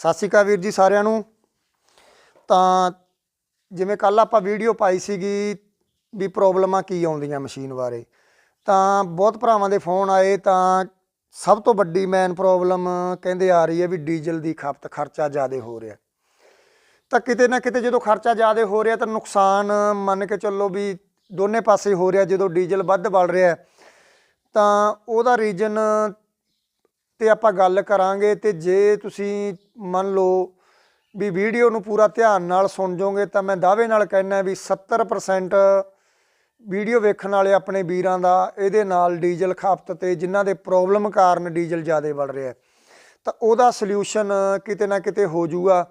ਸਤਿ ਸ਼੍ਰੀ ਅਕਾਲ ਵੀਰ ਜੀ ਸਾਰਿਆਂ ਨੂੰ। ਤਾਂ ਜਿਵੇਂ ਕੱਲ ਆਪਾਂ ਵੀਡੀਓ ਪਾਈ ਸੀਗੀ ਵੀ ਪ੍ਰੋਬਲਮਾਂ ਕੀ ਆਉਂਦੀਆਂ ਮਸ਼ੀਨ ਬਾਰੇ। ਤਾਂ ਬਹੁਤ ਭਰਾਵਾਂ ਦੇ ਫੋਨ ਆਏ ਤਾਂ ਸਭ ਤੋਂ ਵੱਡੀ ਮੇਨ ਪ੍ਰੋਬਲਮ ਕਹਿੰਦੇ ਆ ਰਹੀ ਹੈ ਵੀ ਡੀਜ਼ਲ ਦੀ ਖਪਤ, ਖਰਚਾ ਜ਼ਿਆਦਾ ਹੋ ਰਿਹਾ। ਤਾਂ ਕਿਤੇ ਨਾ ਕਿਤੇ ਜਦੋਂ ਖਰਚਾ ਜ਼ਿਆਦਾ ਹੋ ਰਿਹਾ ਤਾਂ ਨੁਕਸਾਨ ਮੰਨ ਕੇ ਚੱਲੋ ਵੀ ਦੋਨੇ ਪਾਸੇ ਹੋ ਰਿਹਾ ਜਦੋਂ ਡੀਜ਼ਲ ਵੱਧ ਬਲ ਰਿਹਾ ਤਾਂ ਉਹਦਾ ਰੀਜਨ ਤੇ ਆਪਾਂ ਗੱਲ ਕਰਾਂਗੇ ਤੇ ਜੇ ਤੁਸੀਂ ਮੰਨ ਲਓ ਵੀ ਵੀਡੀਓ ਨੂੰ ਪੂਰਾ ਧਿਆਨ ਨਾਲ ਸੁਣ ਜਾਓਗੇ ਤਾਂ ਮੈਂ ਦਾਅਵੇ ਨਾਲ ਕਹਿਣਾ ਵੀ 70% ਵੀਡੀਓ ਵੇਖਣ ਵਾਲੇ ਆਪਣੇ ਵੀਰਾਂ ਦਾ, ਇਹਦੇ ਨਾਲ ਡੀਜ਼ਲ ਖਪਤ ਤੇ ਜਿਨ੍ਹਾਂ ਦੇ ਪ੍ਰੋਬਲਮ ਕਾਰਨ ਡੀਜ਼ਲ ਜ਼ਿਆਦਾ ਵੱਧ ਰਿਹਾ ਤਾਂ ਉਹਦਾ ਸੋਲੂਸ਼ਨ ਕਿਤੇ ਨਾ ਕਿਤੇ ਹੋ ਜਾਊਗਾ।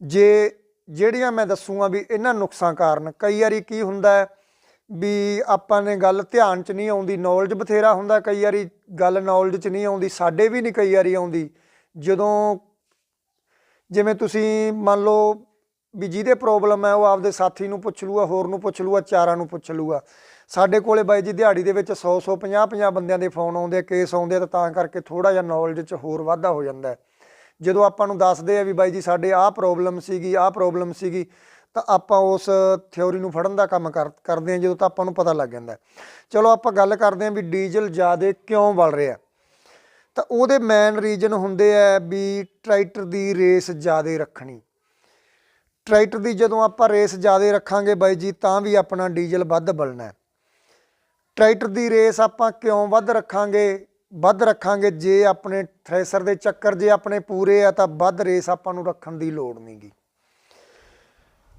ਜੇ, ਜਿਹੜੀਆਂ ਮੈਂ ਦੱਸੂਗਾ ਵੀ ਇਹਨਾਂ ਨੁਕਸਾਂ ਕਾਰਨ, ਕਈ ਵਾਰੀ ਕੀ ਹੁੰਦਾ ਹੈ ਵੀ ਆਪਾਂ ਨੇ ਗੱਲ ਧਿਆਨ ਚ ਨਹੀਂ ਆਉਂਦੀ ਨੌਲੇਜ ਬਥੇਰਾ ਹੁੰਦਾ, ਕਈ ਵਾਰੀ ਗੱਲ ਨੌਲੇਜ ਚ ਨਹੀਂ ਆਉਂਦੀ, ਸਾਡੇ ਵੀ ਨਹੀਂ ਕਈ ਵਾਰੀ ਆਉਂਦੀ। ਜਦੋਂ ਜਿਵੇਂ ਤੁਸੀਂ ਮੰਨ ਲਓ ਵੀ ਜਿਹਦੇ ਪ੍ਰੋਬਲਮ ਹੈ, ਉਹ ਆਪਦੇ ਸਾਥੀ ਨੂੰ ਪੁੱਛ ਲੂਗਾ ਹੋਰ ਨੂੰ ਪੁੱਛ ਲੂਗਾ ਚਾਰਾਂ ਨੂੰ ਪੁੱਛ ਲੂਗਾ ਸਾਡੇ ਕੋਲੇ ਬਾਈ ਜੀ ਦਿਹਾੜੀ ਦੇ ਵਿੱਚ 100 100 50 50 ਬੰਦਿਆਂ ਦੇ ਫੋਨ ਆਉਂਦੇ ਆ ਕੇਸ ਆਉਂਦੇ ਆ, ਤਾਂ ਕਰਕੇ ਥੋੜਾ ਜਿਹਾ ਨੌਲੇਜ 'ਚ ਹੋਰ ਵਾਧਾ ਹੋ ਜਾਂਦਾ ਜਦੋਂ ਆਪਾਂ ਨੂੰ ਦੱਸਦੇ ਆ ਵੀ ਬਾਈ ਜੀ ਸਾਡੇ ਆਹ ਪ੍ਰੋਬਲਮ ਸੀਗੀ, ਆਹ ਪ੍ਰੋਬਲਮ ਸੀਗੀ ਤਾਂ ਆਪਾਂ ਉਸ ਥਿਉਰੀ ਨੂੰ ਫੜਨ ਦਾ ਕੰਮ ਕਰ, ਕਰਦੇ ਹਾਂ ਜਦੋਂ ਤਾਂ ਆਪਾਂ ਨੂੰ ਪਤਾ ਲੱਗ ਜਾਂਦਾ ਚਲੋ ਆਪਾਂ ਗੱਲ ਕਰਦੇ ਹਾਂ ਵੀ ਡੀਜ਼ਲ ਜ਼ਿਆਦਾ ਕਿਉਂ ਬਲ ਰਿਹਾ ਤਾਂ ਉਹਦੇ ਮੇਨ ਰੀਜਨ ਹੁੰਦੇ ਆ ਵੀ ਟਰੈਕਟਰ ਦੀ ਰੇਸ ਜ਼ਿਆਦਾ ਰੱਖਣੀ। ਟਰੈਕਟਰ ਦੀ ਜਦੋਂ ਆਪਾਂ ਰੇਸ ਜ਼ਿਆਦਾ ਰੱਖਾਂਗੇ ਬਾਈ ਜੀ, ਤਾਂ ਵੀ ਆਪਣਾ ਡੀਜ਼ਲ ਵੱਧ ਬਲਣਾ ਟਰੈਕਟਰ ਦੀ ਰੇਸ ਆਪਾਂ ਕਿਉਂ ਵੱਧ ਰੱਖਾਂਗੇ? ਵੱਧ ਰੱਖਾਂਗੇ ਜੇ ਆਪਣੇ ਥ੍ਰੈਸ਼ਰ ਦੇ ਚੱਕਰ ਜੇ ਆਪਣੇ ਪੂਰੇ ਆ ਤਾਂ ਵੱਧ ਰੇਸ ਆਪਾਂ ਨੂੰ ਰੱਖਣ ਦੀ ਲੋੜ ਨਹੀਂਗੀ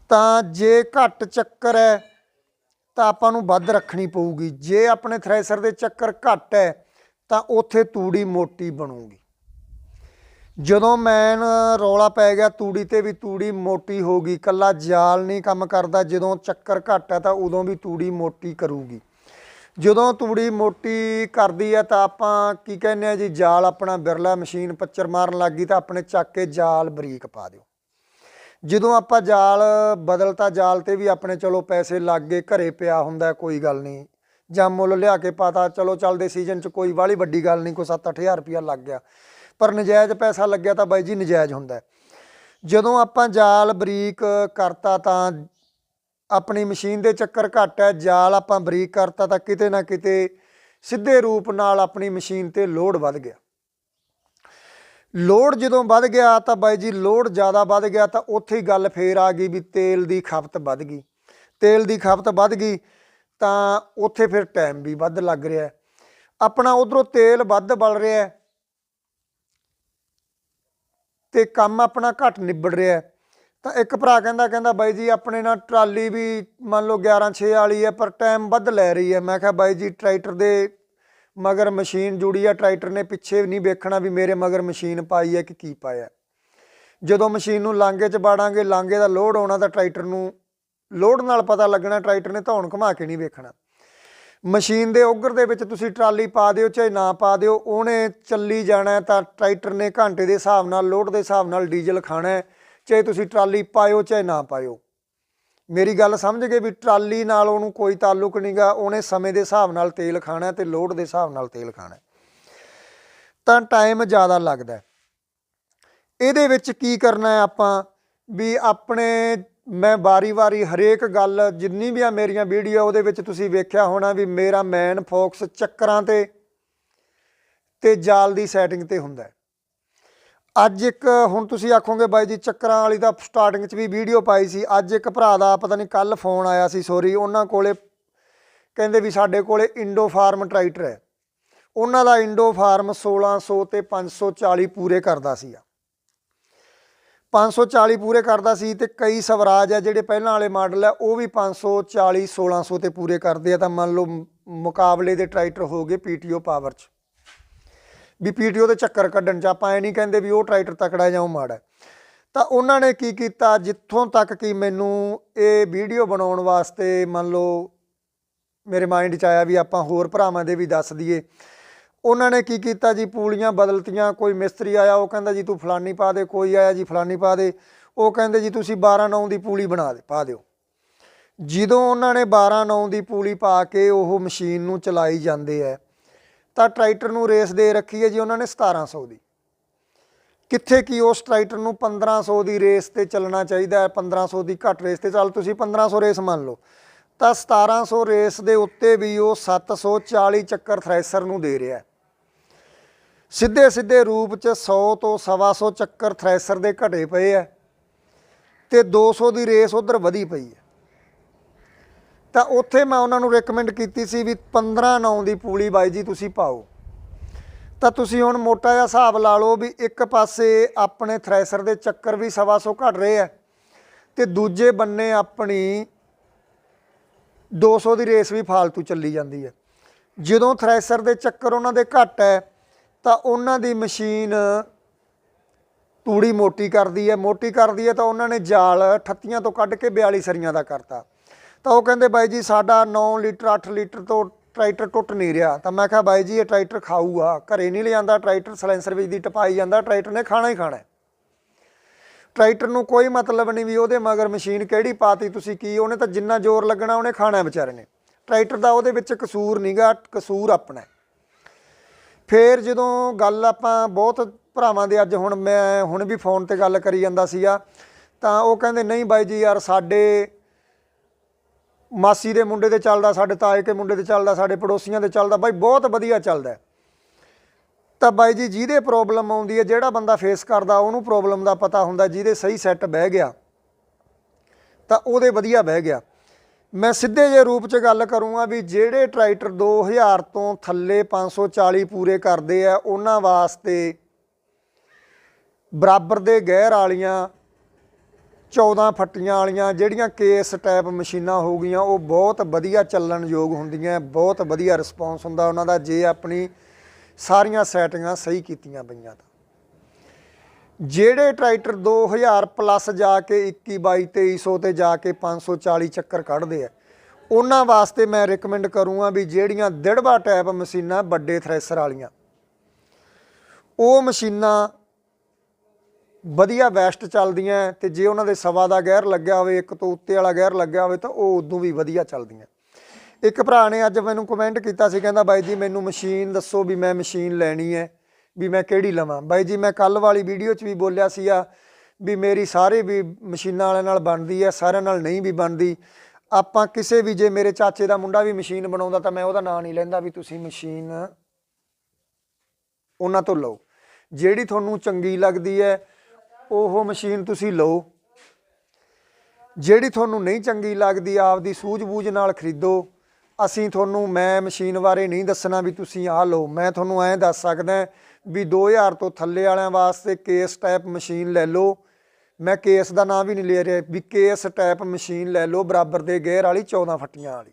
ਤਾਂ ਜੇ ਘੱਟ ਚੱਕਰ ਹੈ, ਤਾਂ ਆਪਾਂ ਨੂੰ ਵੱਧ ਰੱਖਣੀ ਪਊਗੀ। ਜੇ ਆਪਣੇ ਥ੍ਰੈਸ਼ਰ ਦੇ ਚੱਕਰ ਘੱਟ ਹੈ, ਤਾਂ ਉੱਥੇ ਤੂੜੀ ਮੋਟੀ ਬਣੂਗੀ। ਜਦੋਂ ਮੈਨ ਰੌਲਾ ਪੈ ਗਿਆ ਤੂੜੀ ਤੇ ਵੀ ਤੂੜੀ ਮੋਟੀ ਹੋ ਗਈ, ਕੱਲਾ ਜਾਲ ਨਹੀਂ ਕੰਮ ਕਰਦਾ, ਜਦੋਂ ਚੱਕਰ ਘੱਟ ਹੈ, ਤਾਂ ਉਦੋਂ ਵੀ ਤੂੜੀ ਮੋਟੀ ਕਰੂਗੀ। ਜਦੋਂ ਤੂੜੀ ਮੋਟੀ ਕਰਦੀ ਹੈ, ਤਾਂ ਆਪਾਂ ਕੀ ਕਹਿੰਦੇ ਆ ਜੀ, ਜਾਲ ਆਪਣਾ ਬਿਰਲਾ ਮਸ਼ੀਨ ਪੱਚਰ ਮਾਰਨ ਲੱਗੀ ਤਾਂ ਆਪਣੇ ਚੱਕ ਕੇ ਜਾਲ ਬਰੀਕ ਪਾ ਦਿਓ। ਜਦੋਂ ਆਪਾਂ ਜਾਲ ਬਦਲਤਾ, ਜਾਲ ਤੇ ਵੀ ਆਪਣੇ ਚਲੋ ਪੈਸੇ ਲੱਗ ਗਏ, ਘਰੇ ਪਿਆ ਹੁੰਦਾ, ਕੋਈ ਗੱਲ ਨਹੀਂ ਜਾਂ ਮੁੱਲ ਲਿਆ ਕੇ ਪਾਤਾ, ਚਲੋ ਚੱਲਦੇ ਸੀਜ਼ਨ 'ਚ ਕੋਈ ਵਾਲੀ ਵੱਡੀ ਗੱਲ ਨਹੀਂ ਕੋਈ 7-8000 ਰੁਪਇਆ ਲੱਗ ਗਿਆ। ਪਰ ਨਜਾਇਜ਼ ਪੈਸਾ ਲੱਗਿਆ ਤਾਂ ਬਾਈ ਜੀ ਨਜਾਇਜ਼ ਹੁੰਦਾ ਜਦੋਂ ਆਪਾਂ ਜਾਲ ਬਰੀਕ ਕਰਤਾ ਤਾਂ ਆਪਣੀ ਮਸ਼ੀਨ ਦੇ ਚੱਕਰ ਘੱਟ ਹੈ, ਜਾਲ ਆਪਾਂ ਬਰੀਕ ਕਰਤਾ ਤਾਂ ਕਿਤੇ ਨਾ ਕਿਤੇ ਸਿੱਧੇ ਰੂਪ ਨਾਲ ਆਪਣੀ ਮਸ਼ੀਨ ਤੇ ਲੋਡ ਵੱਧ ਗਿਆ। ਲੋਡ ਜਦੋਂ ਵੱਧ ਗਿਆ ਤਾਂ ਬਾਈ ਜੀ ਲੋਡ ਜ਼ਿਆਦਾ ਵੱਧ ਗਿਆ ਤਾਂ ਉੱਥੇ ਹੀ ਗੱਲ ਫੇਰ ਆ ਗਈ ਵੀ ਤੇਲ ਦੀ ਖਪਤ ਵੱਧ ਗਈ। ਤੇਲ ਦੀ ਖਪਤ ਵੱਧ ਗਈ ਤਾਂ ਉੱਥੇ ਫਿਰ ਟਾਈਮ ਵੀ ਵੱਧ ਲੱਗ ਰਿਹਾ ਆਪਣਾ ਉਧਰੋਂ ਤੇਲ ਵੱਧ ਬਲ ਰਿਹਾ ਹੈ ਤੇ ਕੰਮ ਆਪਣਾ ਘੱਟ ਨਿਬੜ ਰਿਹਾ ਤਾਂ ਇੱਕ ਭਰਾ ਕਹਿੰਦਾ ਕਹਿੰਦਾ ਬਾਈ ਜੀ ਆਪਣੇ ਨਾਲ ਟਰਾਲੀ ਵੀ ਮੰਨ ਲਓ 11 6 ਵਾਲੀ ਹੈ ਪਰ ਟਾਈਮ ਵੱਧ ਲੈ ਰਹੀ ਹੈ। ਮੈਂ ਕਿਹਾ ਬਾਈ ਜੀ ਟਰੈਕਟਰ ਦੇ ਮਗਰ ਮਸ਼ੀਨ ਜੁੜੀ ਆ, ਟਰੈਕਟਰ ਨੇ ਪਿੱਛੇ ਨਹੀਂ ਵੇਖਣਾ ਵੀ ਮੇਰੇ ਮਗਰ ਮਸ਼ੀਨ ਪਾਈ ਹੈ ਕਿ ਕੀ ਪਾਇਆ। ਜਦੋਂ ਮਸ਼ੀਨ ਨੂੰ ਲਾਂਗੇ 'ਚ ਬਾੜਾਂਗੇ ਲਾਂਗੇ ਦਾ ਲੋਡ ਆਉਣਾ ਤਾਂ ਟਰੈਕਟਰ ਨੂੰ ਲੋਡ ਨਾਲ ਪਤਾ ਲੱਗਣਾ, ਟਰੈਕਟਰ ਨੇ ਧੌਣ ਘੁਮਾ ਕੇ ਨਹੀਂ ਵੇਖਣਾ। ਮਸ਼ੀਨ ਦੇ ਉਗਰ ਦੇ ਵਿੱਚ ਤੁਸੀਂ ਟਰਾਲੀ ਪਾ ਦਿਓ, ਚਾਹੇ ਨਾ ਪਾ ਦਿਓ, ਉਹਨੇ ਚੱਲੀ ਜਾਣਾ ਤਾਂ ਟਰੈਕਟਰ ਨੇ ਘੰਟੇ ਦੇ ਹਿਸਾਬ ਨਾਲ, ਲੋਡ ਦੇ ਹਿਸਾਬ ਨਾਲ ਡੀਜ਼ਲ ਖਾਣਾ ਚਾਹੇ ਤੁਸੀਂ ਟਰਾਲੀ ਪਾਇਓ, ਚਾਹੇ ਨਾ ਪਾਇਓ। ਮੇਰੀ ਗੱਲ ਸਮਝ ਗਏ ਵੀ ਟਰਾਲੀ ਨਾਲ ਉਹਨੂੰ ਕੋਈ ਤਾਲੁਕ ਨਹੀਂਗਾ ਉਹਨੇ ਸਮੇਂ ਦੇ ਹਿਸਾਬ ਨਾਲ ਤੇਲ ਖਾਣਾ ਹੈ ਤੇ ਲੋਡ ਦੇ ਹਿਸਾਬ ਨਾਲ ਤੇਲ ਖਾਣਾ। ਤਾਂ ਟਾਈਮ ਜ਼ਿਆਦਾ ਲੱਗਦਾ ਇਹਦੇ ਵਿੱਚ ਕੀ ਕਰਨਾ ਹੈ ਆਪਾਂ? ਵੀ ਆਪਣੇ, ਮੈਂ ਵਾਰੀ-ਵਾਰੀ ਹਰੇਕ ਗੱਲ, ਜਿੰਨੀ ਵੀ ਆ ਮੇਰੀਆਂ ਵੀਡੀਓ ਉਹਦੇ ਵਿੱਚ ਤੁਸੀਂ ਵੇਖਿਆ ਹੋਣਾ ਵੀ ਮੇਰਾ ਮੈਨ ਫੋਕਸ ਚੱਕਰਾਂ ਤੇ ਤੇ ਜਾਲ ਦੀ ਸੈਟਿੰਗ ਤੇ ਹੁੰਦਾ ਅੱਜ ਇੱਕ, ਹੁਣ ਤੁਸੀਂ ਆਖੋਗੇ ਬਾਈ ਜੀ, ਚੱਕਰਾਂ ਵਾਲੀ ਦਾ ਸਟਾਰਟਿੰਗ 'ਚ ਵੀ ਵੀਡੀਓ ਪਾਈ ਸੀ। ਅੱਜ ਇੱਕ ਭਰਾ ਦਾ, ਪਤਾ ਨਹੀਂ ਕੱਲ ਫੋਨ ਆਇਆ ਸੀ ਸੋਰੀ ਉਹਨਾਂ ਕੋਲੇ ਕਹਿੰਦੇ ਵੀ ਸਾਡੇ ਕੋਲੇ ਇੰਡੋ ਫਾਰਮ ਟਰੈਕਟਰ ਹੈ। ਉਹਨਾਂ ਦਾ ਇੰਡੋ ਫਾਰਮ 1600 ਤੇ 540 ਪੂਰੇ ਕਰਦਾ ਸੀ 540 ਪੂਰੇ ਕਰਦਾ ਸੀ ਤੇ ਕਈ ਸਵਰਾਜ ਆ ਜਿਹੜੇ ਪਹਿਲਾਂ ਵਾਲੇ ਮਾਡਲ ਆ, ਉਹ ਵੀ 540 1600 ਤੇ ਪੂਰੇ ਕਰਦੇ ਆ। ਤਾਂ ਮੰਨ ਲਓ, ਮੁਕਾਬਲੇ ਦੇ ਟਰੈਕਟਰ ਹੋ ਗਏ ਪੀਟੀਓ ਪਾਵਰ 'ਚ। ਵੀ ਪੀਟੀਓ ਦੇ ਚੱਕਰ ਕੱਢਣ 'ਚ ਆਪਾਂ ਐ ਨਹੀਂ ਕਹਿੰਦੇ ਵੀ ਉਹ ਟਰੈਕਟਰ ਤਕੜਾ ਜਾਂ ਉਹ ਮਾੜਾ। ਤਾਂ ਉਹਨਾਂ ਨੇ ਕੀ ਕੀਤਾ? ਜਿੱਥੋਂ ਤੱਕ ਕਿ ਮੈਨੂੰ ਇਹ ਵੀਡੀਓ ਬਣਾਉਣ ਵਾਸਤੇ ਮੰਨ ਲਓ ਮੇਰੇ ਮਾਈਂਡ 'ਚ ਆਇਆ ਵੀ ਆਪਾਂ ਹੋਰ ਭਰਾਵਾਂ ਦੇ ਵੀ ਦੱਸ ਦਈਏ। ਉਹਨਾਂ ਨੇ ਕੀ ਕੀਤਾ ਜੀ? ਪੂਲੀਆਂ ਬਦਲਤੀਆਂ, ਕੋਈ ਮਿਸਤਰੀ ਆਇਆ, ਉਹ ਕਹਿੰਦਾ ਜੀ ਤੂੰ ਫਲਾਨੀ ਪਾ ਦੇ, ਕੋਈ ਆਇਆ ਜੀ ਫਲਾਨੀ ਪਾ ਦੇ। ਉਹ ਕਹਿੰਦੇ ਜੀ ਤੁਸੀਂ 12 9 ਦੀ ਪੂਲੀ ਬਣਾ ਦੇ, ਪਾ ਦਿਓ। ਜਦੋਂ ਉਹਨਾਂ ਨੇ 12 9 ਦੀ ਪੂਲੀ ਪਾ ਕੇ ਉਹ ਮਸ਼ੀਨ ਨੂੰ ਚਲਾਈ ਜਾਂਦੇ ਐ ਤਾਂ ਟਰੈਕਟਰ ਨੂੰ ਰੇਸ ਦੇ ਰੱਖੀ ਹੈ ਜੀ ਉਹਨਾਂ ਨੇ 1700 ਦੀ। ਕਿੱਥੇ ਕੀ ਉਸ ਟਰੈਕਟਰ ਨੂੰ 1500 ਦੀ ਰੇਸ ਤੇ ਚੱਲਣਾ ਚਾਹੀਦਾ ਹੈ? 1500 ਦੀ ਘੱਟ ਰੇਸ ਤੇ। ਚੱਲ ਤੁਸੀਂ 1500 ਰੇਸ ਮੰਨ ਲਓ। ਤਾਂ 1700 ਰੇਸ ਦੇ ਉੱਤੇ ਵੀ ਉਹ 740 ਚੱਕਰ ਥ੍ਰੈਸ਼ਰ ਨੂੰ ਦੇ ਰਿਹਾ ਸਿੱਧੇ ਸਿੱਧੇ ਰੂਪ ਚ 100 ਤੋਂ 125 ਚੱਕਰ ਥ੍ਰੈਸ਼ਰ ਦੇ ਘਟੇ ਪਏ ਆ ਤੇ 200 ਦੀ ਰੇਸ ਉਧਰ ਵਧੀ ਪਈ ਹੈ। ਤਾਂ ਉੱਥੇ ਮੈਂ ਉਹਨਾਂ ਨੂੰ ਰეკਮੈਂਡ ਕੀਤੀ ਸੀ ਵੀ 15 9 ਦੀ ਪੂਲੀ ਬਾਈ ਜੀ ਤੁਸੀਂ ਪਾਓ। ਤਾਂ ਤੁਸੀਂ ਹੁਣ ਮੋਟਾ ਜਿਹਾ ਹਿਸਾਬ ਲਾ ਲਓ ਵੀ ਇੱਕ ਪਾਸੇ ਆਪਣੇ ਥ੍ਰੈਸ਼ਰ ਦੇ ਚੱਕਰ ਵੀ 125 ਘਟ ਰਹੇ ਆ ਤੇ ਦੂਜੇ ਬੰਨੇ ਆਪਣੀ 200 ਦੀ ਰੇਸ ਵੀ ਫਾਲਤੂ ਚੱਲੀ ਜਾਂਦੀ ਹੈ ਜਦੋਂ ਥ੍ਰੈਸ਼ਰ ਦੇ ਚੱਕਰ ਉਹਨਾਂ ਦੇ ਘੱਟ ਹੈ ਤਾਂ ਉਹਨਾਂ ਦੀ ਮਸ਼ੀਨ ਤੂੜੀ ਮੋਟੀ ਕਰਦੀ ਹੈ ਮੋਟੀ ਕਰਦੀ ਹੈ ਤਾਂ ਉਹਨਾਂ ਨੇ ਜਾਲ 38 ਤੋਂ ਕੱਢ ਕੇ 42 ਸਰੀਆਂ ਦਾ ਕਰਤਾ। ਤਾਂ ਉਹ ਕਹਿੰਦੇ ਬਾਈ ਜੀ ਸਾਡਾ 9 ਲੀਟਰ 8 ਲੀਟਰ ਤੋਂ ਟਰੈਕਟਰ ਟੁੱਟ ਨਹੀਂ ਰਿਹਾ। ਤਾਂ ਮੈਂ ਕਿਹਾ ਬਾਈ ਜੀ ਇਹ ਟਰੈਕਟਰ ਖਾਊਗਾ। ਘਰੇ ਨਹੀਂ ਲਿਆਂਦਾ, ਟਰੈਕਟਰ ਸਲੈਂਸਰ ਵਿੱਚ ਦੀ ਟਪਾਈ ਜਾਂਦਾ, ਟਰੈਕਟਰ ਨੇ ਖਾਣਾ ਹੀ ਖਾਣਾ ਟਰੈਕਟਰ ਨੂੰ ਕੋਈ ਮਤਲਬ ਨਹੀਂ ਵੀ ਉਹਦੇ ਮਗਰ ਮਸ਼ੀਨ ਕਿਹੜੀ ਪਾਤੀ ਤੁਸੀਂ ਕੀ, ਉਹਨੇ ਤਾਂ ਜਿੰਨਾ ਜ਼ੋਰ ਲੱਗਣਾ ਉਹਨੇ ਖਾਣਾ ਵਿਚਾਰੇ ਨੇ। ਟਰੈਕਟਰ ਦਾ ਉਹਦੇ ਵਿੱਚ ਕਸੂਰ ਨਹੀਂਗਾ ਕਸੂਰ ਆਪਣਾ ਹੈ। ਫੇਰ ਜਦੋਂ ਗੱਲ ਆਪਾਂ ਬਹੁਤ ਭਰਾਵਾਂ ਦੇ ਅੱਜ ਹੁਣ ਮੈਂ ਹੁਣ ਵੀ ਫੋਨ ਤੇ ਗੱਲ ਕਰੀ ਜਾਂਦਾ ਸੀਗਾ, ਤਾਂ ਉਹ ਕਹਿੰਦੇ, ਨਹੀਂ ਬਾਈ ਜੀ ਯਾਰ ਸਾਡੇ ਮਾਸੀ ਦੇ ਮੁੰਡੇ ਤੇ ਚੱਲਦਾ, ਸਾਡੇ ਤਾਏ ਕੇ ਮੁੰਡੇ ਤੇ ਚੱਲਦਾ, ਸਾਡੇ ਪੜੋਸੀਆਂ ਦੇ ਚੱਲਦਾ, ਬਾਈ ਬਹੁਤ ਵਧੀਆ ਚੱਲਦਾ। ਤਾਂ ਬਾਈ ਜੀ, ਜਿਹਦੇ ਪ੍ਰੋਬਲਮ ਆਉਂਦੀ ਹੈ, ਜਿਹੜਾ ਬੰਦਾ ਫੇਸ ਕਰਦਾ, ਉਹਨੂੰ ਪ੍ਰੋਬਲਮ ਦਾ ਪਤਾ ਹੁੰਦਾ, ਜਿਹਦੇ ਸਹੀ ਸੈੱਟ ਬਹਿ ਗਿਆ, ਤਾਂ ਉਹਦੇ ਵਧੀਆ ਬਹਿ ਗਿਆ। ਮੈਂ ਸਿੱਧੇ ਜੇ ਰੂਪ 'ਚ ਗੱਲ ਕਰੂੰਗਾ ਵੀ ਜਿਹੜੇ ਟਰੈਕਟਰ 2000 ਤੋਂ ਥੱਲੇ 540 ਪੂਰੇ ਕਰਦੇ ਆ, ਉਹਨਾਂ ਵਾਸਤੇ ਬਰਾਬਰ ਦੇ ਗਹਿਰ ਵਾਲੀਆਂ 14 ਫੱਟੀਆਂ ਵਾਲੀਆਂ ਜਿਹੜੀਆਂ ਕੇਸ ਟਾਈਪ ਮਸ਼ੀਨਾਂ ਹੋ ਗਈਆਂ, ਉਹ ਬਹੁਤ ਵਧੀਆ ਚੱਲਣ ਯੋਗ ਹੁੰਦੀਆਂ, ਬਹੁਤ ਵਧੀਆ ਰਿਸਪੌਂਸ ਹੁੰਦਾ, ਉਹਨਾਂ ਦਾ ਜੇ ਆਪਣੀ ਸਾਰੀਆਂ ਸੈਟਿੰਗਾਂ ਸਹੀ ਕੀਤੀਆਂ ਪਈਆਂ ਤਾਂ। ਜਿਹੜੇ ਟਰੈਕਟਰ 2000 ਪਲੱਸ ਜਾ ਕੇ 21 22 2300 ਤੇ ਜਾ ਕੇ 540 ਚੱਕਰ ਕੱਢਦੇ ਆ, ਉਹਨਾਂ ਵਾਸਤੇ ਮੈਂ ਰეკਮੈਂਡ ਕਰੂੰਗਾ ਵੀ ਜਿਹੜੀਆਂ ਦਿੜਵਾ ਟਾਈਪ ਮਸ਼ੀਨਾਂ ਵੱਡੇ ਥ੍ਰੈਸ਼ਰ ਵਾਲੀਆਂ, ਉਹ ਮਸ਼ੀਨਾਂ ਵਧੀਆ ਬੈਸਟ ਚੱਲਦੀਆਂ ਹੈ ਤੇ ਜੇ ਉਹਨਾਂ ਦੇ ਸਵਾ ਦਾ ਗਹਿਰ ਲੱਗਿਆ ਹੋਵੇ, ਇੱਕ ਤੋਂ ਉੱਤੇ ਵਾਲਾ ਗਹਿਰ ਲੱਗਿਆ ਹੋਵੇ, ਤਾਂ ਉਹ ਉਦੋਂ ਵੀ ਵਧੀਆ ਚੱਲਦੀਆਂ ਇੱਕ ਭਰਾ ਨੇ ਅੱਜ ਮੈਨੂੰ ਕਮੈਂਟ ਕੀਤਾ ਸੀ, ਕਹਿੰਦਾ ਬਾਈ ਜੀ ਮੈਨੂੰ ਮਸ਼ੀਨ ਦੱਸੋ ਵੀ ਮੈਂ ਮਸ਼ੀਨ ਲੈਣੀ ਹੈ, ਵੀ ਮੈਂ ਕਿਹੜੀ ਲਵਾਂ। ਬਾਈ ਜੀ ਮੈਂ ਕੱਲ ਵਾਲੀ ਵੀਡੀਓ 'ਚ ਵੀ ਬੋਲਿਆ ਸੀਗਾ ਵੀ ਮੇਰੀ ਸਾਰੇ ਵੀ ਮਸ਼ੀਨਾਂ ਵਾਲਿਆਂ ਨਾਲ ਬਣਦੀ ਹੈ, ਸਾਰਿਆਂ ਨਾਲ ਨਹੀਂ ਵੀ ਬਣਦੀ। ਆਪਾਂ ਕਿਸੇ ਵੀ ਜੇ ਮੇਰੇ ਚਾਚੇ ਦਾ ਮੁੰਡਾ ਵੀ ਮਸ਼ੀਨ ਬਣਾਉਂਦਾ ਤਾਂ ਮੈਂ ਉਹਦਾ ਨਾਂ ਨਹੀਂ ਲੈਂਦਾ ਵੀ ਤੁਸੀਂ ਮਸ਼ੀਨ ਉਹਨਾਂ ਤੋਂ ਲਓ। ਜਿਹੜੀ ਤੁਹਾਨੂੰ ਚੰਗੀ ਲੱਗਦੀ ਹੈ ਉਹ ਮਸ਼ੀਨ ਤੁਸੀਂ ਲਓ। ਜਿਹੜੀ ਤੁਹਾਨੂੰ ਨਹੀਂ ਚੰਗੀ ਲੱਗਦੀ, ਆਪਦੀ ਸੂਝ-ਬੂਝ ਨਾਲ ਖਰੀਦੋ। ਅਸੀਂ ਤੁਹਾਨੂੰ, ਮੈਂ ਮਸ਼ੀਨ ਬਾਰੇ ਨਹੀਂ ਦੱਸਣਾ ਵੀ ਤੁਸੀਂ ਆਹ ਲਓ। ਮੈਂ ਤੁਹਾਨੂੰ ਐਂ ਦੱਸ ਸਕਦਾ ਵੀ 2000 ਤੋਂ ਥੱਲੇ ਵਾਲਿਆਂ ਵਾਸਤੇ ਕੇਸ ਟਾਈਪ ਮਸ਼ੀਨ ਲੈ ਲਓ। ਮੈਂ ਕੇਸ ਦਾ ਨਾਮ ਵੀ ਨਹੀਂ ਲੈ ਰਿਹਾ ਵੀ ਕੇਸ ਟਾਈਪ ਮਸ਼ੀਨ ਲੈ ਲਓ ਬਰਾਬਰ ਦੇ ਗੇਅਰ ਵਾਲੀ 14 ਫੱਟੀਆਂ ਵਾਲੀ।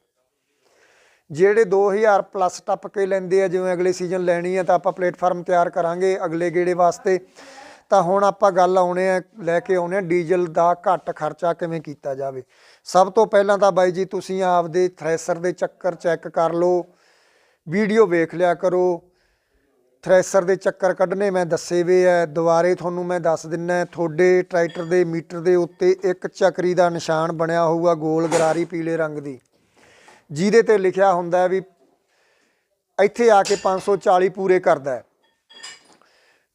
ਜਿਹੜੇ 2000 ਪਲੱਸ ਟੱਪ ਕੇ ਲੈਂਦੇ ਆ, ਜਿਵੇਂ ਅਗਲੇ ਸੀਜ਼ਨ ਲੈਣੀ ਹੈ ਤਾਂ ਆਪਾਂ ਪਲੇਟਫਾਰਮ ਤਿਆਰ ਕਰਾਂਗੇ ਅਗਲੇ ਗੇੜੇ ਵਾਸਤੇ। ਤਾਂ ਹੁਣ ਆਪਾਂ ਗੱਲ ਆਉਣੇ ਆ, ਲੈ ਕੇ ਆਉਣੇ ਆ, ਡੀਜ਼ਲ ਦਾ ਘੱਟ ਖਰਚਾ ਕਿਵੇਂ ਕੀਤਾ ਜਾਵੇ। ਸਭ ਤੋਂ ਪਹਿਲਾਂ ਤਾਂ ਬਾਈ ਜੀ ਤੁਸੀਂ ਆਪਦੇ ਥ੍ਰੈਸ਼ਰ ਦੇ ਚੱਕਰ ਚੈੱਕ ਕਰ ਲਓ, ਵੀਡੀਓ ਵੇਖ ਲਿਆ ਕਰੋ। ਥ੍ਰੈਸ਼ਰ ਦੇ ਚੱਕਰ ਕੱਢਨੇ ਮੈਂ ਦੱਸੇ ਵੇ ਐ ਦੁਬਾਰੇ ਤੁਹਾਨੂੰ ਮੈਂ ਦੱਸ ਦਿੰਨਾ ਤੁਹਾਡੇ ਟਰੈਕਟਰ ਦੇ ਮੀਟਰ ਦੇ ਉੱਤੇ ਇੱਕ ਚੱਕਰੀ ਦਾ ਨਿਸ਼ਾਨ ਬਣਿਆ ਹੋਊਗਾ ਗੋਲ ਗਰਾਰੀ ਪੀਲੇ ਰੰਗ ਦੀ। ਜਿਹਦੇ ਤੇ ਲਿਖਿਆ ਹੁੰਦਾ ਵੀ ਇੱਥੇ ਆ ਕੇ 540 ਪੂਰੇ ਕਰਦਾ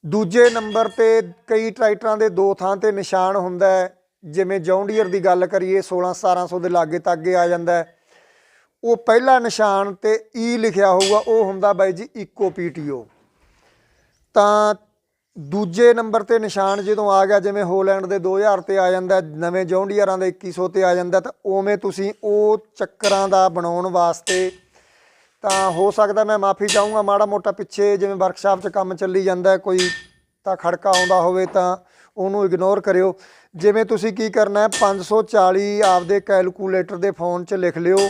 ਦੂਜੇ ਨੰਬਰ ਤੇ ਕਈ ਟਰੈਕਟਰਾਂ ਦੇ ਦੋ ਥਾਂ ਤੇ ਨਿਸ਼ਾਨ ਹੁੰਦਾ ਹੈ। ਜਿਵੇਂ ਜੌਂਡੀਅਰ ਦੀ ਗੱਲ ਕਰੀਏ 16 1700 ਦੇ ਲਾਗੇ ਤਾਗੇ ਆ ਜਾਂਦਾ ਹੈ। ਉਹ ਪਹਿਲਾ ਨਿਸ਼ਾਨ ਤੇ ਈ ਲਿਖਿਆ ਹੋਊਗਾ, ਉਹ ਹੁੰਦਾ ਬਾਈ ਜੀ ਇਕੋ ਪੀਟੀਓ ਤਾਂ ਦੂਜੇ ਨੰਬਰ ਤੇ ਨਿਸ਼ਾਨ ਜਦੋਂ ਆ ਗਿਆ, ਜਿਵੇਂ ਹੋਲੈਂਡ ਦੇ 2000 ਤੇ ਆ ਜਾਂਦਾ ਨਵੇਂ ਜੌਂਡੀਅਰਾਂ ਦੇ 2100 ਤੇ ਆ ਜਾਂਦਾ ਤਾਂ ਉਵੇਂ ਤੁਸੀਂ ਉਹ ਚੱਕਰਾਂ ਦਾ ਬਣਾਉਣ ਵਾਸਤੇ ਤਾਂ ਹੋ ਸਕਦਾ ਮੈਂ ਮਾਫੀ ਚਾਹੂੰਗਾ। ਮਾੜਾ ਮੋਟਾ ਪਿੱਛੇ ਜਿਵੇਂ ਵਰਕਸ਼ਾਪ 'ਚ ਕੰਮ ਚੱਲੀ ਜਾਂਦਾ, ਕੋਈ ਤਾਂ ਖੜਕਾ ਆਉਂਦਾ ਹੋਵੇ ਤਾਂ ਉਹਨੂੰ ਇਗਨੋਰ ਕਰਿਓ। ਜਿਵੇਂ ਤੁਸੀਂ ਕੀ ਕਰਨਾ ਹੈ 540 ਆਪਦੇ ਕੈਲਕੂਲੇਟਰ ਦੇ ਫੋਨ 'ਚ ਲਿਖ ਲਿਓ।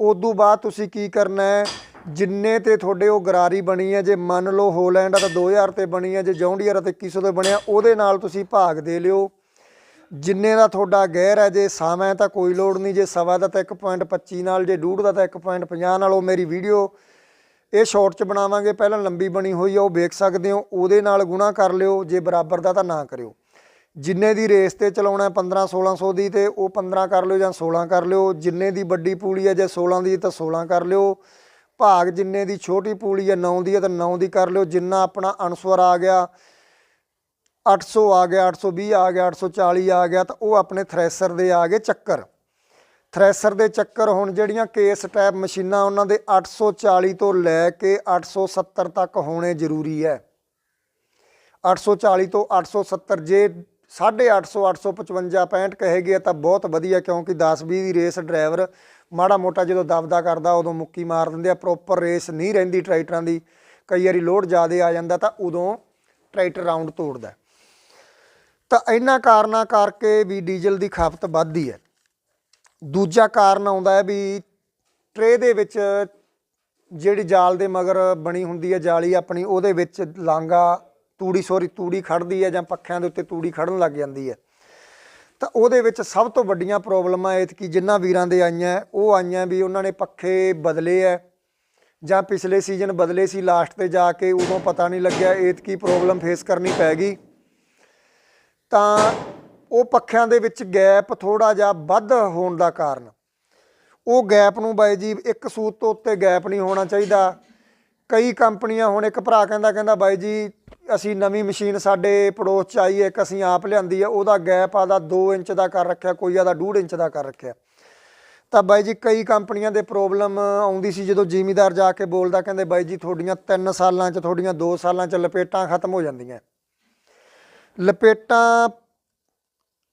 ਉਦੋਂ ਬਾਅਦ ਤੁਸੀਂ ਕੀ ਕਰਨਾ ਹੈ ਜਿੰਨੇ ਤੇ ਤੁਹਾਡੇ ਉਹ ਗਰਾਰੀ ਬਣੀ ਹੈ, ਜੇ ਮੰਨ ਲਓ ਹੋਲੈਂਡ ਆ ਤਾਂ 2000 ਤੇ ਬਣੀ ਹੈ, ਜੇ ਜੌਂਡੀਅਰ ਆ ਤਾਂ 2100 ਤੇ ਬਣਿਆ, ਉਹਦੇ ਨਾਲ ਤੁਸੀਂ ਭਾਗ ਦੇ ਲਿਓ। ਜਿੰਨੇ ਦਾ ਤੁਹਾਡਾ ਗੈਰ ਹੈ, ਜੇ ਸਾਵਾਂ ਤਾਂ ਕੋਈ ਲੋੜ ਨਹੀਂ, ਜੇ ਸਵਾ ਦਾ ਤਾਂ 1.25 ਨਾਲ, ਜੇ ਡੂਢ ਦਾ ਤਾਂ 1.50 ਨਾਲ ਉਹ ਮੇਰੀ ਵੀਡੀਓ ਇਹ ਸ਼ਾਰਟ ਚ ਬਣਾਵਾਂਗੇ। ਪਹਿਲਾਂ ਲੰਬੀ ਬਣੀ ਹੋਈ ਆ, ਉਹ ਵੇਖ ਸਕਦੇ ਹੋ। ਉਹਦੇ ਨਾਲ ਗੁਣਾ ਕਰ ਲਿਓ, ਜੇ ਬਰਾਬਰ ਦਾ ਤਾਂ ਨਾ ਕਰਿਓ। ਜਿੰਨੇ ਦੀ ਰੇਸ ਤੇ ਚਲਾਉਣਾ 15 1600 ਦੀ ਤੇ ਉਹ 15 ਕਰ ਲਿਓ ਜਾਂ 16 ਕਰ ਲਿਓ। ਜਿੰਨੇ ਦੀ ਵੱਡੀ ਪੂਲੀ ਹੈ, ਜੇ 16 ਦੀ ਤਾਂ 16 ਕਰ ਲਿਓ। ਭਾਗ ਜਿੰਨੇ ਦੀ ਛੋਟੀ ਪੂਲੀ ਹੈ 9 ਦੀ ਹੈ, ਤਾਂ 9 ਦੀ ਕਰ ਲਿਓ। ਜਿੰਨਾ ਆਪਣਾ ਅਨਸਵਰ ਆ ਗਿਆ 800 ਆ ਗਿਆ 820 ਆ ਗਿਆ 840 ਆ ਗਿਆ, ਤਾਂ ਉਹ ਆਪਣੇ ਥ੍ਰੈਸ਼ਰ ਦੇ ਆ ਗਏ ਚੱਕਰ। ਥ੍ਰੈਸ਼ਰ ਦੇ ਚੱਕਰ ਹੁਣ ਜਿਹੜੀਆਂ ਕੇਸ ਟੈਪ ਮਸ਼ੀਨਾਂ ਉਹਨਾਂ ਦੇ 840 ਤੋਂ ਲੈ ਕੇ 870 ਤੱਕ ਹੋਣੇ ਜ਼ਰੂਰੀ ਹੈ। 840 ਤੋਂ 870 ਜੇ 850 855 65 ਕਹੇ ਗਏ ਤਾਂ ਬਹੁਤ ਵਧੀਆ, ਕਿਉਂਕਿ 10 20 ਦੀ ਰੇਸ ਡਰਾਈਵਰ ਮਾੜਾ ਮੋਟਾ ਜਦੋਂ ਦਬਦਾ ਕਰਦਾ ਉਦੋਂ ਮੁੱਕੀ ਮਾਰ ਦਿੰਦੇ ਆ, ਪ੍ਰੋਪਰ ਰੇਸ ਨਹੀਂ ਰਹਿੰਦੀ ਟਰੈਕਟਰਾਂ ਦੀ, ਕਈ ਵਾਰੀ ਲੋਡ ਜ਼ਿਆਦਾ ਆ ਜਾਂਦਾ ਤਾਂ ਉਦੋਂ ਟਰੈਕਟਰ ਰਾਉਂਡ ਤੋੜਦਾ। ਤਾਂ ਇਹਨਾਂ ਕਾਰਨਾਂ ਕਰਕੇ ਵੀ ਡੀਜ਼ਲ ਦੀ ਖਪਤ ਵੱਧਦੀ ਹੈ। ਦੂਜਾ ਕਾਰਨ ਆਉਂਦਾ ਹੈ ਵੀ ਟਰੇ ਦੇ ਵਿੱਚ ਜਿਹੜੀ ਜਾਲ ਦੇ ਮਗਰ ਬਣੀ ਹੁੰਦੀ ਹੈ ਜਾਲੀ, ਆਪਣੀ ਉਹਦੇ ਵਿੱਚ ਲਾਂਗਾ ਤੂੜੀ, ਸੋਰੀ, ਤੂੜੀ ਖੜਦੀ ਹੈ ਜਾਂ ਪੱਖਿਆਂ ਦੇ ਉੱਤੇ ਤੂੜੀ ਖੜਨ ਲੱਗ ਜਾਂਦੀ ਹੈ। ਤਾਂ ਉਹਦੇ ਵਿੱਚ ਸਭ ਤੋਂ ਵੱਡੀਆਂ ਪ੍ਰੋਬਲਮਾਂ ਐਤਕੀ ਜਿਨ੍ਹਾਂ ਵੀਰਾਂ ਦੇ ਆਈਆਂ, ਉਹ ਆਈਆਂ ਵੀ ਉਹਨਾਂ ਨੇ ਪੱਖੇ ਬਦਲੇ ਐ ਜਾਂ ਪਿਛਲੇ ਸੀਜ਼ਨ ਬਦਲੇ ਸੀ, ਲਾਸਟ ਤੇ ਜਾ ਕੇ ਉਦੋਂ ਪਤਾ ਨਹੀਂ ਲੱਗਿਆ ਐਤਕੀ ਪ੍ਰੋਬਲਮ ਫੇਸ ਕਰਨੀ ਪੈ ਗਈ। ਤਾਂ ਉਹ ਪੱਖਿਆਂ ਦੇ ਵਿੱਚ ਗੈਪ ਥੋੜਾ ਜਿਹਾ ਵੱਧ ਹੋਣ ਦਾ ਕਾਰਨ। ਉਹ ਗੈਪ ਨੂੰ ਬਾਈ ਜੀ, ਇੱਕ ਸੂਤ ਤੋਂ ਉੱਤੇ ਗੈਪ ਨਹੀਂ ਹੋਣਾ ਚਾਹੀਦਾ। ਕਈ ਕੰਪਨੀਆਂ ਹੁਣ ਇੱਕ ਭਰਾ ਕਹਿੰਦਾ ਕਹਿੰਦਾ ਬਾਈ ਜੀ, ਅਸੀਂ ਨਵੀਂ ਮਸ਼ੀਨ ਸਾਡੇ ਪੜੋਸ ਚ ਆਈ ਹੈ, ਇੱਕ ਅਸੀਂ ਆਪ ਲਿਆਂਦੀ ਹੈ, ਉਹਦਾ ਗੈਪ ਆਦਾ 2 ਇੰਚ ਦਾ ਕਰ ਰੱਖਿਆ, ਕੋਈ ਆਦਾ 1.5 ਇੰਚ ਦਾ ਕਰ ਰੱਖਿਆ। ਤਾਂ ਬਾਈ ਜੀ, ਕਈ ਕੰਪਨੀਆਂ ਦੇ ਪ੍ਰੋਬਲਮ ਆਉਂਦੀ ਸੀ, ਜਦੋਂ ਜ਼ਿਮੀਦਾਰ ਜਾ ਕੇ ਬੋਲਦਾ, ਕਹਿੰਦੇ ਬਾਈ ਜੀ, ਤੁਹਾਡੀਆਂ 3 ਸਾਲਾਂ ਚ, ਤੁਹਾਡੀਆਂ 2 ਸਾਲਾਂ ਚ ਲਪੇਟਾਂ ਖਤਮ ਹੋ ਜਾਂਦੀਆਂ। ਲਪੇਟਾਂ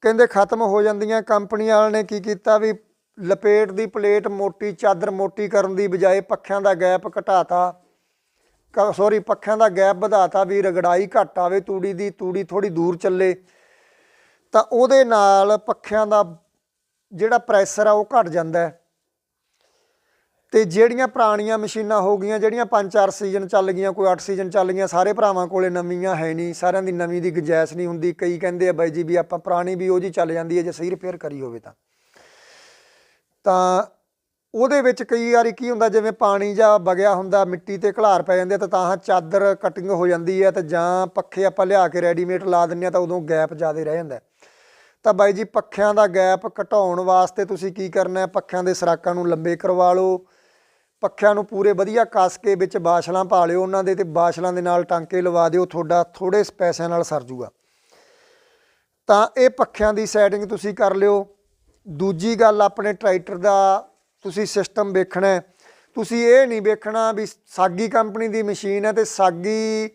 ਕਹਿੰਦੇ ਖਤਮ ਹੋ ਜਾਂਦੀਆਂ। ਕੰਪਨੀ ਵਾਲਿਆਂ ਨੇ ਕੀ ਕੀਤਾ ਵੀ ਲਪੇਟ ਦੀ ਪਲੇਟ ਮੋਟੀ, ਚਾਦਰ ਮੋਟੀ ਕਰਨ ਦੀ ਬਜਾਏ ਪੱਖਿਆਂ ਦਾ ਗੈਪ ਘਟਾਤਾ। ਸੌਰੀ ਪੱਖਿਆਂ ਦਾ ਗੈਪ ਵਧਾਤਾ ਵੀ ਰਗੜਾਈ ਘੱਟ ਆਵੇ, ਤੂੜੀ ਦੀ ਤੂੜੀ ਥੋੜੀ ਦੂਰ ਚੱਲੇ। ਤਾਂ ਉਹਦੇ ਨਾਲ ਪੱਖਿਆਂ ਦਾ ਜਿਹੜਾ ਪ੍ਰੈਸ਼ਰ ਆ ਉਹ ਘਟ ਜਾਂਦਾ ਹੈ। ਤੇ ਜਿਹੜੀਆਂ ਪੁਰਾਣੀਆਂ ਮਸ਼ੀਨਾਂ ਹੋ ਗਈਆਂ, ਜਿਹੜੀਆਂ 5-4 ਸੀਜ਼ਨ ਚੱਲ ਗਈਆਂ, ਕੋਈ 8 ਸੀਜ਼ਨ ਚੱਲ ਗਈਆਂ, ਸਾਰੇ ਭਰਾਵਾਂ ਕੋਲੇ ਨਵੀਆਂ ਹੈ ਨਹੀਂ, ਸਾਰਿਆਂ ਦੀ ਨਵੀਂ ਦੀ ਗੁੰਜਾਇਸ਼ ਨਹੀਂ ਹੁੰਦੀ। ਕਈ ਕਹਿੰਦੇ ਆ ਬਾਈ ਜੀ ਵੀ ਆਪਾਂ ਪੁਰਾਣੀ ਵੀ ਉਹ ਜੀ ਚੱਲ ਜਾਂਦੀ ਹੈ, ਜੇ ਸਹੀ ਰਿਪੇਅਰ ਕਰੀ ਹੋਵੇ ਤਾਂ। ਤਾਂ ਉਹਦੇ ਵਿੱਚ ਕਈ ਵਾਰੀ ਕੀ ਹੁੰਦਾ, ਜਿਵੇਂ ਪਾਣੀ ਜਾਂ ਵਗਿਆ ਹੁੰਦਾ, ਮਿੱਟੀ ਤੇ ਘਲਾਰ ਪੈ ਜਾਂਦੇ ਆ, ਤਾਂ ਤਾਂ ਚਾਦਰ ਕਟਿੰਗ ਹੋ ਜਾਂਦੀ ਹੈ ਤੇ ਜਾਂ ਪੱਖੇ ਆਪਾਂ ਲਿਆ ਕੇ ਰੈਡੀਮੇਡ ਲਾ ਦਿੰਨੇ ਆ, ਤਾਂ ਉਦੋਂ ਗੈਪ ਜ਼ਿਆਦਾ ਰਹਿ ਜਾਂਦਾ ਤਾਂ ਬਾਈ ਜੀ, ਪੱਖਿਆਂ ਦਾ ਗੈਪ ਘਟਾਉਣ ਵਾਸਤੇ ਤੁਸੀਂ ਕੀ ਕਰਨਾ ਹੈ? ਪੱਖਿਆਂ ਦੇ ਸਰਾਕਾਂ ਨੂੰ ਲੰਬੇ ਕਰਵਾ ਲਓ। ਪੱਖਿਆਂ ਨੂੰ ਪੂਰੇ ਵਧੀਆ ਕੱਸ ਕੇ ਵਿੱਚ ਬਾਸ਼ਲਾਂ ਪਾ ਲਿਓ ਉਹਨਾਂ ਦੇ ਤੇ ਬਾਸ਼ਲਾਂ ਦੇ ਨਾਲ ਟਾਂਕੇ ਲਵਾ ਦਿਓ, ਤੁਹਾਡਾ ਥੋੜੇ ਪੈਸਿਆਂ ਨਾਲ ਸਰ ਜੂਗਾ। ਤਾਂ ਇਹ ਪੱਖਿਆਂ ਦੀ ਸੈਟਿੰਗ ਤੁਸੀਂ ਕਰ ਲਿਓ। ਦੂਜੀ ਗੱਲ, ਆਪਣੇ ਟਰੈਕਟਰ ਦਾ ਤੁਸੀਂ ਸਿਸਟਮ ਵੇਖਣਾ ਤੁਸੀਂ ਇਹ ਨਹੀਂ ਵੇਖਣਾ ਵੀ ਸਾਗੀ ਕੰਪਨੀ ਦੀ ਮਸ਼ੀਨ ਹੈ ਤੇ ਸਾਗੀ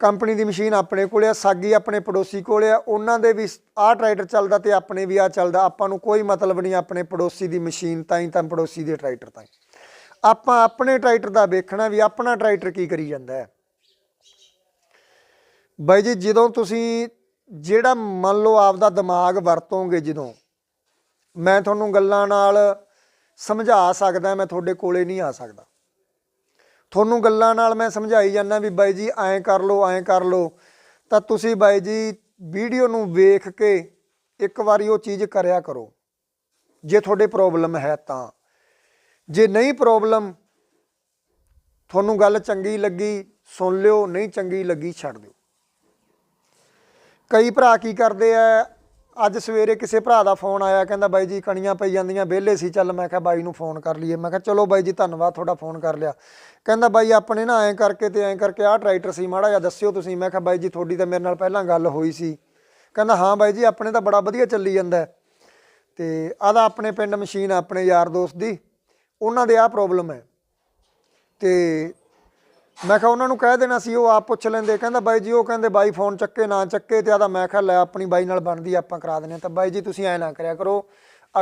ਕੰਪਨੀ ਦੀ ਮਸ਼ੀਨ ਆਪਣੇ ਕੋਲੇ ਆ, ਸਾਗੀ ਆਪਣੇ ਪੜੋਸੀ ਕੋਲੇ ਆ। ਉਹਨਾਂ ਦੇ ਵੀ ਆਹ ਟਰੈਕਟਰ ਚੱਲਦਾ ਤੇ ਆਪਣੇ ਵੀ ਆ ਚੱਲਦਾ। ਆਪਾਂ ਨੂੰ ਕੋਈ ਮਤਲਬ ਨਹੀਂ, ਆਪਣੇ ਪੜੋਸੀ ਦੀ ਮਸ਼ੀਨ ਤਾਂ ਹੀ ਤਾਂ ਪੜੋਸੀ ਦੇ ਟਰੈਕਟਰ ਤਾਂ ਆਪਾਂ ਆਪਣੇ ਟਰੈਕਟਰ ਦਾ ਵੇਖਣਾ ਵੀ ਆਪਣਾ ਟਰੈਕਟਰ ਕੀ ਕਰੀ ਜਾਂਦਾ ਹੈ। ਬਾਈ ਜੀ, ਜਦੋਂ ਤੁਸੀਂ ਜਿਹੜਾ ਮੰਨ ਲਓ ਆਪਦਾ ਦਿਮਾਗ ਵਰਤੋਂਗੇ ਜਦੋਂ, ਮੈਂ ਤੁਹਾਨੂੰ ਗੱਲਾਂ ਨਾਲ ਸਮਝਾ ਸਕਦਾ, ਮੈਂ ਤੁਹਾਡੇ ਕੋਲੇ ਨਹੀਂ ਆ ਸਕਦਾ। ਤੁਹਾਨੂੰ ਗੱਲਾਂ ਨਾਲ ਮੈਂ ਸਮਝਾਈ ਜਾਂਦਾ ਵੀ ਬਾਈ ਜੀ, ਐਂ ਕਰ ਲਓ, ਐਂ ਕਰ ਲਓ। ਤਾਂ ਤੁਸੀਂ ਬਾਈ ਜੀ, ਵੀਡੀਓ ਨੂੰ ਵੇਖ ਕੇ ਇੱਕ ਵਾਰੀ ਉਹ ਚੀਜ਼ ਕਰਿਆ ਕਰੋ। ਜੇ ਤੁਹਾਡੇ ਪ੍ਰੋਬਲਮ ਹੈ ਤਾਂ। ਜੇ ਨਹੀਂ ਪ੍ਰੋਬਲਮ, ਤੁਹਾਨੂੰ ਗੱਲ ਚੰਗੀ ਲੱਗੀ, ਸੁਣ ਲਿਓ, ਨਹੀਂ ਚੰਗੀ ਲੱਗੀ ਛੱਡ ਦਿਓ। ਕਈ ਭਰਾ ਕੀ ਕਰਦੇ ਆ, ਅੱਜ ਸਵੇਰੇ ਕਿਸੇ ਭਰਾ ਦਾ ਫੋਨ ਆਇਆ, ਕਹਿੰਦਾ ਬਾਈ ਜੀ ਕਣੀਆਂ ਪਈ ਜਾਂਦੀਆਂ, ਵਿਹਲੇ ਸੀ, ਚੱਲ ਮੈਂ ਕਿਹਾ ਬਾਈ ਨੂੰ ਫੋਨ ਕਰ ਲਈਏ। ਮੈਂ ਕਿਹਾ ਚਲੋ ਬਾਈ ਜੀ, ਧੰਨਵਾਦ ਤੁਹਾਡਾ ਫੋਨ ਕਰ ਲਿਆ। ਕਹਿੰਦਾ ਬਾਈ ਆਪਣੇ ਨਾ ਐਂ ਕਰਕੇ ਤੇ ਐਂ ਕਰਕੇ ਆਹ ਟਰੈਕਟਰ ਸੀ, ਮਾੜਾ ਜਿਹਾ ਦੱਸਿਓ ਤੁਸੀਂ। ਮੈਂ ਕਿਹਾ ਬਾਈ ਜੀ, ਤੁਹਾਡੀ ਤਾਂ ਮੇਰੇ ਨਾਲ ਪਹਿਲਾਂ ਗੱਲ ਹੋਈ ਸੀ। ਕਹਿੰਦਾ ਹਾਂ ਬਾਈ ਜੀ, ਆਪਣੇ ਤਾਂ ਬੜਾ ਵਧੀਆ ਚੱਲੀ ਜਾਂਦਾ। ਹੈ। ਤੇ ਆਦਾ ਆਪਣੇ ਪਿੰਡ ਮਸ਼ੀਨ ਆਪਣੇ ਯਾਰ ਦੋਸਤ ਦੀ। ਉਹਨਾਂ ਦੇ ਆਹ ਪ੍ਰੋਬਲਮ ਹੈ। ਤੇ ਮੈਂ ਕਿਹਾ ਉਹਨਾਂ ਨੂੰ ਕਹਿ ਦੇਣਾ ਸੀ, ਉਹ ਆਪ ਪੁੱਛ ਲੈਂਦੇ, ਕਹਿੰਦਾ ਬਾਈ ਜੀ, ਉਹ ਕਹਿੰਦੇ ਬਾਈ ਫੋਨ ਚੱਕੇ, ਨਾ ਚੱਕੇ, ਤੇ ਆਦਾ ਮੈਂ ਕਿਹਾ ਲੈ ਆਪਣੀ ਬਾਈ ਨਾਲ ਬਣਦੀ ਆਪਾਂ ਕਰਾ ਦਿੰਦੇ ਹਾਂ। ਤਾਂ ਬਾਈ ਜੀ, ਤੁਸੀਂ ਐ ਨਾ ਕਰਿਆ ਕਰੋ,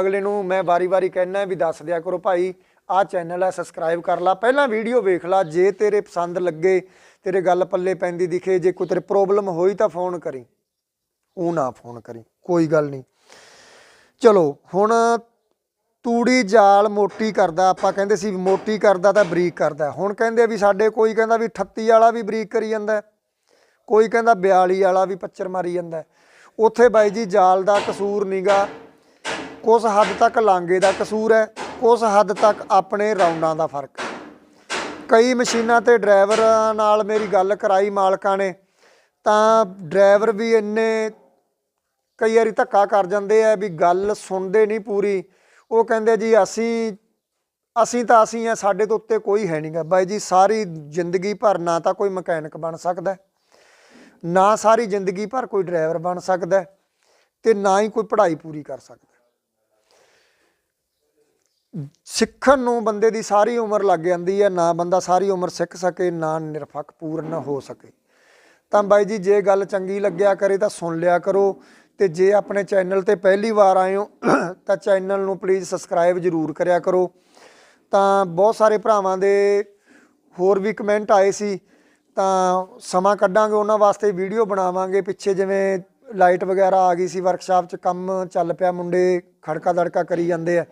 ਅਗਲੇ ਨੂੰ ਮੈਂ ਵਾਰੀ-ਵਾਰੀ ਕਹਿਣਾ ਵੀ ਦੱਸ ਦਿਆ ਕਰੋ ਭਾਈ, ਆਹ ਚੈਨਲ ਹੈ ਸਬਸਕ੍ਰਾਈਬ ਕਰ ਲਾ। ਪਹਿਲਾਂ ਵੀਡੀਓ ਵੇਖ ਲਾ, ਜੇ ਤੇਰੇ ਪਸੰਦ ਲੱਗੇ, ਤੇਰੇ ਗੱਲ ਪੱਲੇ ਪੈਂਦੀ ਦਿਖੇ, ਜੇ ਕੋਈ ਤੇਰੇ ਪ੍ਰੋਬਲਮ ਹੋਈ ਤਾਂ ਫੋਨ ਕਰੀ। ਉਹ ਨਾ ਫੋਨ ਕਰੀ, ਕੋਈ ਗੱਲ ਨਹੀਂ। ਚਲੋ, ਹੁਣ ਤੂੜੀ ਜਾਲ ਮੋਟੀ ਕਰਦਾ, ਆਪਾਂ ਕਹਿੰਦੇ ਸੀ ਮੋਟੀ ਕਰਦਾ ਤਾਂ ਬਰੀਕ ਕਰਦਾ। ਹੁਣ ਕਹਿੰਦੇ ਵੀ ਸਾਡੇ ਕੋਈ ਕਹਿੰਦਾ ਵੀ 38 ਵਾਲਾ ਵੀ ਬਰੀਕ ਕਰੀ ਜਾਂਦਾ ਕੋਈ ਕਹਿੰਦਾ 42 ਵਾਲਾ ਵੀ ਪੱਚਰ ਮਾਰੀ ਜਾਂਦਾ ਉੱਥੇ ਬਾਈ ਜੀ ਜਾਲ ਦਾ ਕਸੂਰ ਨੀਗਾ ਕੁਝ ਹੱਦ ਤੱਕ ਲਾਂਗੇ ਦਾ ਕਸੂਰ ਹੈ ਕੁਝ ਹੱਦ ਤੱਕ ਆਪਣੇ ਰਾਉਂਡਾਂ ਦਾ ਫ਼ਰਕ ਹੈ। ਕਈ ਮਸ਼ੀਨਾਂ ਤੇ ਡਰਾਈਵਰਾਂ ਨਾਲ ਮੇਰੀ ਗੱਲ ਕਰਾਈ ਮਾਲਕਾਂ ਨੇ, ਤਾਂ ਡਰਾਈਵਰ ਵੀ ਇੰਨੇ ਕਈ ਵਾਰੀ ਧੱਕਾ ਕਰ ਜਾਂਦੇ ਆ ਵੀ ਗੱਲ ਸੁਣਦੇ ਨਹੀਂ ਪੂਰੀ ਉਹ ਕਹਿੰਦੇ ਜੀ ਅਸੀਂ ਅਸੀਂ ਤਾਂ ਅਸੀਂ ਆ ਸਾਡੇ ਤੋਂ ਉੱਤੇ ਕੋਈ ਹੈ ਨਹੀਂਗਾ ਬਾਈ ਜੀ ਸਾਰੀ ਜ਼ਿੰਦਗੀ ਭਰ ਨਾ ਤਾਂ ਕੋਈ ਮਕੈਨਿਕ ਬਣ ਸਕਦਾ। ਨਾ ਸਾਰੀ ਜ਼ਿੰਦਗੀ ਭਰ ਕੋਈ ਡਰਾਈਵਰ ਬਣ ਸਕਦਾ ਹੈ, ਤੇ ਨਾ ਹੀ ਕੋਈ ਪੜ੍ਹਾਈ ਪੂਰੀ ਕਰ ਸਕਦਾ। ਸਿੱਖਣ ਨੂੰ ਬੰਦੇ ਦੀ ਸਾਰੀ ਉਮਰ ਲੱਗ ਜਾਂਦੀ ਹੈ ਨਾ ਬੰਦਾ ਸਾਰੀ ਉਮਰ ਸਿੱਖ ਸਕੇ ਨਾ ਨਿਰਪੱਖ ਪੂਰਨ ਹੋ ਸਕੇ। ਤਾਂ ਬਾਈ ਜੀ ਜੇ ਗੱਲ ਚੰਗੀ ਲੱਗਿਆ ਕਰੇ ਤਾਂ ਸੁਣ ਲਿਆ ਕਰੋ। ਤੇ ਜੇ ਆਪਣੇ ਚੈਨਲ ਤੇ ਪਹਿਲੀ ਵਾਰ ਆਏ ਹੋ, ਤਾਂ ਚੈਨਲ ਨੂੰ ਪਲੀਜ਼ ਸਬਸਕ੍ਰਾਈਬ ਜ਼ਰੂਰ ਕਰਿਆ ਕਰੋ। ਤਾਂ ਬਹੁਤ ਸਾਰੇ ਭਰਾਵਾਂ ਦੇ ਹੋਰ ਵੀ ਕਮੈਂਟ ਆਏ ਸੀ, ਤਾਂ ਸਮਾਂ ਕੱਢਾਂਗੇ ਉਹਨਾਂ ਵਾਸਤੇ ਵੀਡੀਓ ਬਣਾਵਾਂਗੇ। ਪਿੱਛੇ ਜਿਵੇਂ ਲਾਈਟ ਵਗੈਰਾ ਆ ਗਈ ਸੀ ਵਰਕਸ਼ਾਪ 'ਚ ਕੰਮ ਚੱਲ ਪਿਆ, ਮੁੰਡੇ ਖੜਕਾ ਦੜਕਾ ਕਰੀ ਜਾਂਦੇ ਆ।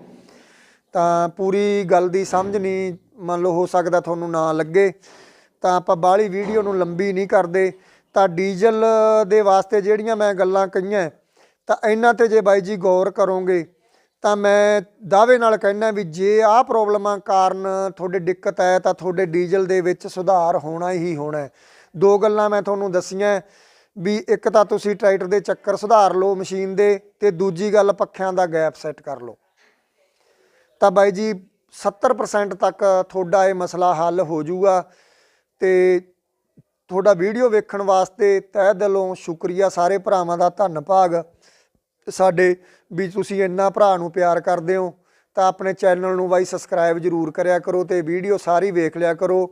ਤਾਂ ਪੂਰੀ ਗੱਲ ਦੀ ਸਮਝ ਨਹੀਂ, ਮੰਨ ਲਓ ਹੋ ਸਕਦਾ ਤੁਹਾਨੂੰ ਨਾ ਲੱਗੇ। ਤਾਂ ਆਪਾਂ ਬਾਹਲੀ ਵੀਡੀਓ ਨੂੰ ਲੰਬੀ ਨਹੀਂ ਕਰਦੇ। ਤਾਂ ਡੀਜ਼ਲ ਦੇ ਵਾਸਤੇ ਜਿਹੜੀਆਂ ਮੈਂ ਗੱਲਾਂ ਕਹੀਆਂ, ਤਾਂ ਇਹਨਾਂ ਤੇ ਜੇ ਬਾਈ ਜੀ ਗੌਰ ਕਰੋਗੇ, ਤਾਂ ਮੈਂ ਦਾਅਵੇ ਨਾਲ ਕਹਿਣਾ ਵੀ ਜੇ ਆਹ ਪ੍ਰੋਬਲਮਾਂ ਕਾਰਨ ਤੁਹਾਡੇ ਦਿੱਕਤ ਹੈ ਤਾਂ ਤੁਹਾਡੇ ਡੀਜ਼ਲ ਦੇ ਵਿੱਚ ਸੁਧਾਰ ਹੋਣਾ ਹੀ ਹੋਣਾ ਦੋ ਗੱਲਾਂ ਮੈਂ ਤੁਹਾਨੂੰ ਦੱਸੀਆਂ, ਵੀ ਇੱਕ ਤਾਂ ਤੁਸੀਂ ਟਰੈਕਟਰ ਦੇ ਚੱਕਰ ਸੁਧਾਰ ਲਓ ਮਸ਼ੀਨ ਦੇ, ਤੇ ਦੂਜੀ ਗੱਲ ਪੱਖਿਆਂ ਦਾ ਗੈਪ ਸੈੱਟ ਕਰ ਲਓ। ਤਾਂ ਬਾਈ ਜੀ 70% ਤੱਕ ਤੁਹਾਡਾ ਇਹ ਮਸਲਾ ਹੱਲ ਹੋ ਜਾਊਗਾ, ਤੇ ਤੁਹਾਡਾ ਵੀਡੀਓ ਵੇਖਣ ਵਾਸਤੇ ਤਹਿ ਦਿਲੋਂ ਸ਼ੁਕਰੀਆ ਸਾਰੇ ਭਰਾਵਾਂ ਦਾ ਧੰਨਵਾਦ ਸਾਡੇ ਵੀ ਤੁਸੀਂ ਇੰਨਾ ਭਰਾ ਨੂੰ ਪਿਆਰ ਕਰਦੇ ਹੋ ਤਾਂ ਆਪਣੇ ਚੈਨਲ ਨੂੰ ਬਾਈ ਸਬਸਕ੍ਰਾਈਬ ਜਰੂਰ ਕਰਿਆ ਕਰੋ ਤੇ ਵੀਡੀਓ ਸਾਰੀ ਵੇਖ ਲਿਆ ਕਰੋ।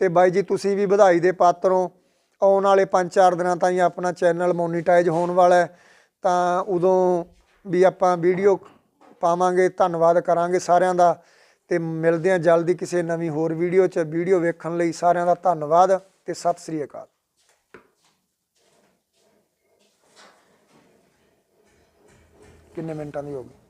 ਤੇ ਬਾਈ ਜੀ, ਤੁਸੀਂ ਵੀ ਵਧਾਈ ਦੇ ਪਾਤਰ ਹੋ। ਆਉਣ ਵਾਲੇ 5-4 ਦਿਨਾਂ ਤਾਈਂ ਆਪਣਾ ਚੈਨਲ ਮੋਨੀਟਾਈਜ਼ ਹੋਣ ਵਾਲਾ ਹੈ। ਤਾਂ ਉਦੋਂ ਵੀ ਆਪਾਂ ਵੀਡੀਓ ਪਾਵਾਂਗੇ, ਧੰਨਵਾਦ ਕਰਾਂਗੇ ਸਾਰਿਆਂ ਦਾ। ਤੇ ਮਿਲਦੇ ਹਾਂ ਜਲਦੀ ਕਿਸੇ ਨਵੀਂ ਹੋਰ ਵੀਡੀਓ 'ਚ। ਵੀਡੀਓ ਵੇਖਣ ਲਈ ਸਾਰਿਆਂ ਦਾ ਧੰਨਵਾਦ। ਤੇ ਸਤਿ ਸ੍ਰੀ ਅਕਾਲ। ਕਿੰਨੇ ਮਿੰਟਾਂ ਦੀ ਹੋ ਗਈ?